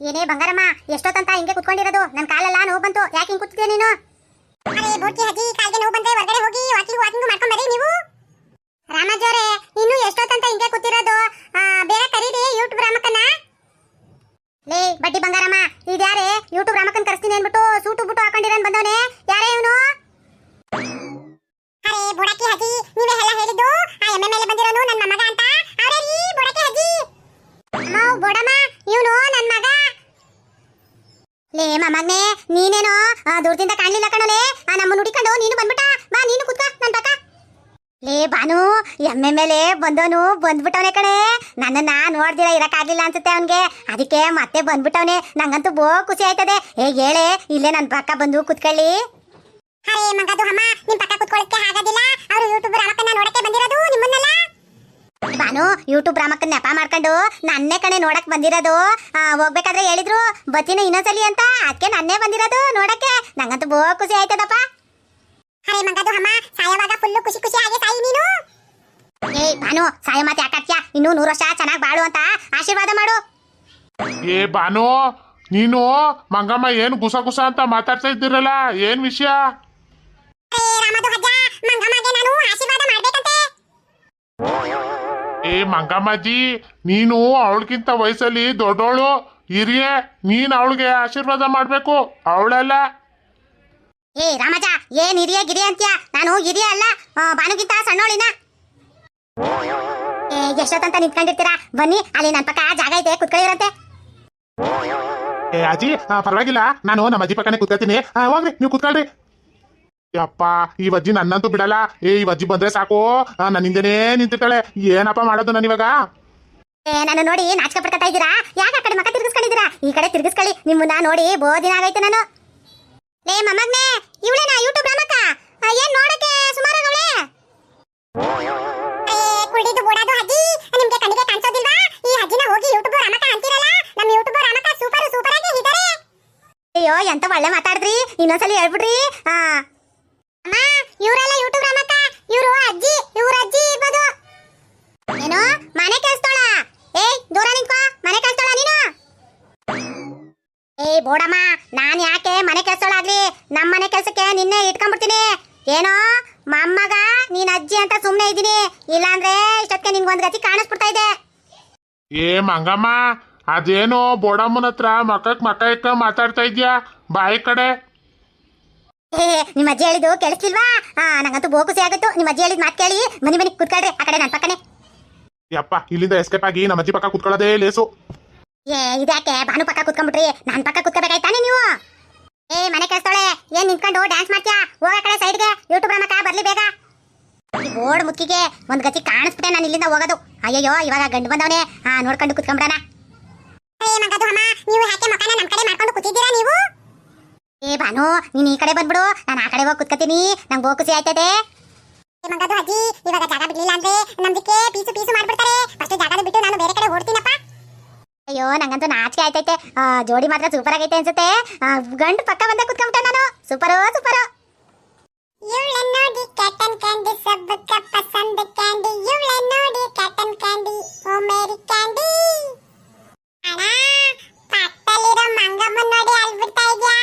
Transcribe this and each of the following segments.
ಏನೇ ಬಂಗಾರಮ್ಮ ಎಷ್ಟೊತ್ತಂತ ಹಿಂಗೆ ಕುತ್ಕೊಂಡಿರೋದು? ನನ್ನ ಕಾಲೆಲ್ಲ ನೋವು ಬಂತು. ಯಾಕೆ ಹಿಂಗೆ ಕೂತಿದ್ಯಾ ನೀನು? ಅರೆ ಬೋರ್ಕಿ ಅಜ್ಜಿ ಕಾಲ್ಗೆ ನೋವು ಬಂದ್ರೆ ಹೊರಗಡೆ ಹೋಗಿ ವಾಕಿಂಗ್ ವಾಕಿಂಗ್ ಮಾಡ್ಕೊಂಡ್ ಬರ್ರಿ ನೀವು ರಾಮಜ್ಜೋರೆ ಇನ್ನು ಎಷ್ಟೊತ್ತಂತ ಹಿಂಗೆ ಕೂತಿರೋದು? ಬೇರೆ ಕರೀರಿ ಯೂಟ್ಯೂಬ್ ರಾಮಕ್ಕನ್ನ. ಲೇ ಬಡ್ಡಿ ಬಂಗಾರಮ್ಮ ಲೇ ಮಮ್ಮಗ್ನೆ ನೀನೇನೋ ದೂರದಿಂದ ಕಾಣ್ಲಿಲ್ಲ ಕಣಲೇ. ಆ ನಮ್ಮ ಹುಡಿಕೊಂಡು ನೀನು ಬಂದ್ಬಿಟ್ಟ. ಬಾ, ನೀನು ಕುತ್ಕ, ನನ್ ಪಕ್ಕ. ಲೇ ಬಾನು ಎಮ್ಮೆ ಮೇಲೆ ಬಂದವನು ಬಂದ್ಬಿಟ್ಟವನೆ ಕಣೆ. ನನ್ನನ್ನ ನೋಡ್ದಿರ, ಇರಕ್ಕಾಗ್ಲಿಲ್ಲ ಅನ್ಸುತ್ತೆ ಅವನ್ಗೆ. ಅದಕ್ಕೆ ಮತ್ತೆ ಬಂದ್ಬಿಟ್ಟವನೆ. ನಂಗಂತೂ ಬೋ ಖುಷಿ ಆಯ್ತದೆ. ಏ, ಹೇಳೆ, ಇಲ್ಲೇ ನನ್ನ ಪಕ್ಕ ಬಂದು ಕುತ್ಕೊಳ್ಳಿ. ಅರೇ ಮಗದು ಅಮ್ಮ ನಿಮ್ ಪಕ್ಕ ಕುತ್ಕೊಳ್ಳಕ್ಕೆ ಆಗೋದಿಲ್ಲ ಅವರು ಯೂಟ್ಯೂಬ್ ರಾಮಕ್ಕನ್ನ ನೋಡಕ್ಕೆ ಬಂದಿರೋದು ನಿಮ್ಮನ್ನೆಲ್ಲ. ಬಾನು ಯೂಟ್ಯೂಬ್ ರಾಮಕ್ಕ ನೆಪ ಮಾಡ್ಕೊಂಡು ನನ್ನೇ ಕಣೆ ನೋಡಕ್ ಬಂದಿರೋದು. ಹೋಗ್ಬೇಕಾದ್ರೆ ಹೇಳಿದ್ರು ಬತ್ತಿನ ಇನ್ನೊಂದ್ಸಲಿ ಅಂತ ಅದಕ್ಕೆ ನನ್ನೇ ಬಂದಿರೋದು ನೋಡಕ್ಕೆ. ನಂಗಂತೂ ಬೋ ಖುಷಿ ಆಯ್ತದಪ್ಪ. ಅರೆ ಮಗದು ಅಮ್ಮ ಸಾಯವಾಗ ಫುಲ್ಲು ಖುಷಿ ಖುಷಿ ಆಗಿ ಸಾಯಿ ನೀನು. ಏ ಬಾನು ಸಾಯ ಮಾತು ಯಾಕಾಡ್ತೀಯ ಇನ್ನೂ ನೂರು ವರ್ಷ ಚೆನ್ನಾಗಿ ಬಾಳು ಅಂತ ಆಶೀರ್ವಾದ ಮಾಡು. ಏ ಬಾನು ನೀನು ಮಂಗಮ್ಮ ಏನು ಗುಸ ಗುಸ ಅಂತ ಮಾತಾಡ್ತಾ ಇದ್ದೀರಲ್ಲ ಏನ್ ವಿಷಯ? ಏ ಮಂಗಮ್ಮಜ್ಜಿ ನೀನು ಅವಳಿಗಿಂತ ವಯಸ್ಸಲ್ಲಿ ದೊಡ್ಡವಳು ಹಿರಿಯ ನೀನ್ ಅವಳಿಗೆ ಆಶೀರ್ವಾದ ಮಾಡ್ಬೇಕು ಅವಳಲ್ಲ. ಏ ರಾಮಜ ಏನ್ ಹಿರಿಯ ಗಿರಿಯ ಅಂತ್ಯ? ನಾನು ಹಿರಿಯ ಅಲ್ಲ ಬಾನುಗಿಂತ ಸಣ್ಣೋಳಿನ. ಏ ಎಷ್ಟೊತ್ತಂತ ನಿಂತ್ಕೊಂಡಿರ್ತೀರಾ? ಬನ್ನಿ ಅಲ್ಲಿ ನನ್ನ ಪಕ್ಕ ಜಾಗ ಐತೆ ಕುತ್ಕೊಳ್ಳಿರಂತೆ ಏ ಅಜ್ಜಿ ಪರವಾಗಿಲ್ಲ. ನಾನು ನಮ್ಮ ಅಜ್ಜಿ ಪಕ್ಕನೆ ಕೂತ್ಕೊಳ್ತೀನಿ. ಹೋಗ್ರಿ ನೀವು ಕೂತ್ಕೊಳ್ರಿ. ಯಪ್ಪ ಈ ಅಜ್ಜಿ ನನ್ನಂತೂ ಬಿಡಲ್ಲ. ಏ ಈ ಅಜ್ಜಿ ಬಂದ್ರೆ ಸಾಕು. ನನ್ನ ಹಿಂದೆನೇ ನಿಂತಿರ್ತಾಳೆ. ಏನಪ್ಪ ಮಾಡೋದು ನಾನು ಇವಾಗ ಏ ನಾನು ನೋಡಿ ನಾಚಿಕೆ ಪಡ್ಕೊತಾ ಇದ್ದೀರಾ? ಯಾಕೆ ಆ ಕಡೆ ಮಕ್ಕ ತಿರ್ಗಿಸ್ಕೊಂಡಿದ್ದೀರಾ? ಈ ಕಡೆ ತಿರ್ಗಿಸ್ಕೊಳ್ಳಿ. ನಿಮ್ಮನ್ನ ನೋಡಿ ಬೋ ದಿನ ಆಗೈತೆ ನಾನು. ಲೇ ಮೊಮ್ಮಗ್ನೆ ಇವಳೇನಾ ಯೂಟ್ಯೂಬ್ ರಾಮಕ್ಕ? ಏನ್ ನೋಡಕ್ಕೆ ಸುಮಾರಾಗವಳೆ ಕುಡಿದು ಬುಡದು ಅಜ್ಜಿ. ನಿಮ್ಗೆ ಕಣ್ಣಿಗೆ ಕಾಣಿಸೋದಿಲ್ವಾ? ಈ ಅಜ್ಜಿನ ಹೋಗಿ ಯೂಟ್ಯೂಬ್ ರಾಮಕ್ಕ ಅಂತೀರಲ್ಲ? ನಮ್ಮ ಯೂಟ್ಯೂಬ್ ರಾಮಕ್ಕ ಸೂಪರ್ ಸೂಪರ್ ಆಗಿ ಇದ್ದಾರೆ ಅಯ್ಯೋ ಎಂತ ಒಳ್ಳೆ ಮಾತಾಡಿದ್ರಿ? ಇನ್ನೊಂದ್ಸಲ ಹೇಳ್ಬಿಡ್ರಿ ಆ ಅಮ್ಮ ಇವರೆಲ್ಲ ಯೂಟ್ಯೂಬ್ ರಾಮಕ್ಕ ಇವರು ಅಜ್ಜಿ ಇವ್ರ ಅಜ್ಜಿ ಇರ್ಬೋದು ಏನು ಮನೆ ಕೆಲ್ಸದೋಳ ಏಯ್ ದೂರ ನಿಂತ್ಕೋ ಮನೆ ಕೆಲ್ಸದೋಳ ನೀನು ಏಯ್ ಬೋಡಮ್ಮ ನಾನ್ ಯಾಕೆ ಮನೆ ಕೆಲ್ಸಾಗ್ಲಿ ನಮ್ಮ ಮನೆ ಕೆಲ್ಸಕ್ಕೆ ನಿನ್ನೆ ಇಟ್ಕೊಂಡ್ಬಿಡ್ತೀನಿ. ಏನೋ ಮಮ್ಮಗ ನೀನ್ ಅಜ್ಜಿ ಅಂತ ಸುಮ್ನೆ ಇದ್ದೀನಿ. ಇಲ್ಲಾಂದ್ರೆ ಇಷ್ಟೊತ್ತಿಗೆ ಒಂದ್ ಗತಿ ಕಾಣಿಸ್ಬಿಡ್ತಾ ಇದೆ. ಏ ಮಂಗಮ್ಮ ಅದೇನೋ ಬೋಡಮ್ಮನ ಹತ್ರ ಮಕ್ಕಕ್ ಮಕ್ಕ ಇಕ್ಕ ಮಾತಾಡ್ತಾ ಇದ್ಯಾ? ಬಾಯಿ ಕಡೆ. ಏ ನಿಮ್ಮ ಅಜ್ಜಿ ಹೇಳಿದ್ದು ಕೇಳಿಸ್ತಿಲ್ವಾ ಹಾ ನಂಗಂತೂ ಬೋಕುಸಿ ಆಗಿತ್ತು. ನಿಮ್ಮ ಅಜ್ಜಿ ಹೇಳಿದ್ ಮಾತು ಕೇಳಿ ಮನಿ ಮನಿ ಕುತ್ಕೊಳ್ರಿ ಆ ಕಡೆ ನನ್ನ ಪಕ್ಕನೆ. ಯಪ್ಪ ಇಲ್ಲಿಂದ ಎಸ್ಕೇಪ್ ಆಗಿ ನಮ್ಮ ಅಜ್ಜಿ ಪಕ್ಕ ಕುತ್ಕೊಳ್ಳೋದೇ ಲೇಸು. ಏ ಇದ್ಯಾಕೆ? ಭಾನು ಪಕ್ಕ ಕುತ್ಕೊಂಡ್ಬಿಟ್ರಿ. ನಾನ್ ಪಕ್ಕ ಕುತ್ಕೋಬೇಕಾಯ್ತಾನೆ ನೀವು? ಏ ಮನೆ ಕೆಲಸದೊಳೆ ಏನ್ ನಿಂತ್ಕೊಂಡು ಡ್ಯಾನ್ಸ್ ಮಾಡ್ತೀಯಾ? ಹೋಗ ಕಡೆ ಸೈಡ್ಗೆ ಯೂಟ್ಯೂಬ್ ನಮಕ ಬರ್ಲಿ ಬೇಗ. ಈ ಬೋರ್ಡ್ ಮುಕ್ಕಿಗೆ ಒಂದ್ ಗತಿ ಕಾಣಿಸ್ಬಿಟ್ಟೆ ನಾನು ಇಲ್ಲಿಂದ ಹೋಗೋದು. ಅಯ್ಯಯ್ಯೋ ಇವಾಗ ಗಂಡು ಬಂದವನೇ. ಹಾ ನೋಡ್ಕೊಂಡು ಕುತ್ಕೊಂಡ್ಬಿಡಣ. ನೀವು ಯಾಕೆ ಮಕನ ನಮ್ ಕಡೆ ಮಾಡ್ಕೊಂಡು ಕೂತಿದ್ದೀರಾ ನೀವು? ಏ ಭಾನು ನೀನ್ ಈ ಕಡೆ ಬಂದ್ಬಿಡು. ನಾನು ಆ ಕಡೆ ಹೋಗಿ ಕುತ್ಕೋತೀನಿ. ನಂಗೆ ಬಹು ಖುಷಿ ಆಯ್ತದೆ ಮಗದು ಅಜ್ಜಿ ಇವಾಗ ಜಾಗ ಬಿಡ್ಲಿಲ್ಲ ಅಂದ್ರೆ ನಮ್ದಕ್ಕೆ ಪೀಸು ಪೀಸು ಮಾಡ್ಬಿಡ್ತಾರೆ. ಫಸ್ಟ್ ಜಾಗದ ಬಿಟ್ಟು ನಾನು ಬೇರೆ ಕಡೆ ಓಡ್ತೀನಪ್ಪ. ಅಯ್ಯೋ ನಂಗಂತೂ ನಾಚಿಕೆ ಆಯ್ತೈತೆ ಆ, ಜೋಡಿ ಮಾತ್ರ ಸೂಪರ್ ಆಗೈತೆ ಅನ್ಸುತ್ತೆ ಆ, ಗಂಡು ಪಕ್ಕ ಬಂದ ಕುತ್ಕೊಂಬಿಟ್ಟೆ ನಾನು ಸೂಪರು ಸೂಪರು ಇವಳೆ ನೋಡಿ ಕ್ಯಾಟನ್ ಕ್ಯಾಂಡಿ ಸಬ್ಬಕ್ಕ ಪಸಂದ ಕ್ಯಾಂಡಿ ಇವಳೆ ನೋಡಿ ಕ್ಯಾಟನ್ ಕ್ಯಾಂಡಿ ಓ ಮೇರಿ ಕ್ಯಾಂಡಿ ಅಣ್ಣ ಪಕ್ಕದಲ್ಲಿರೋ ಮಂಗಮ್ಮನ್ ನೋಡಿ ಅಲ್ಬಿಡ್ತಾ ಇದ್ಯಾ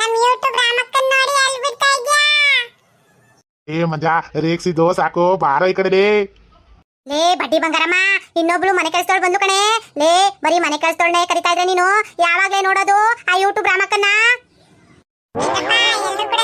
ನಮ್ ಯೂಟ್ಯೂಬ್ ರಾಮಕ್ಕನ್ ನೋಡಿ ಅಲ್ಬಿಡ್ತಾ ಇದ್ಯಾ ಏ ಮಜಾ ರೇಗ್ಸಿದ್ದು ಸಾಕು ಬಾರ ಈ ಕಡೆ ಲೇ. ಬಡ್ಡಿ ಬಂಗಾರಮ್ಮ, ಇನ್ನೊಬ್ಳು ಮನೆ ಕೆಲಸದೊಳು ಬಂದು ಕಣೆ. ಲೇ, ಬರೀ ಮನೆ ಕೆಲಸದೊಳನೆ ಕರಿತಾ ಇದ್ರೆ ನೀನು? ಯಾವಾಗಲೇ ನೋಡೋದು ಆ ಯೂಟ್ಯೂಬ್ ರಾಮಕ್ಕನ್ನ? ಎಲ್ಲರೂ ಕೂಡ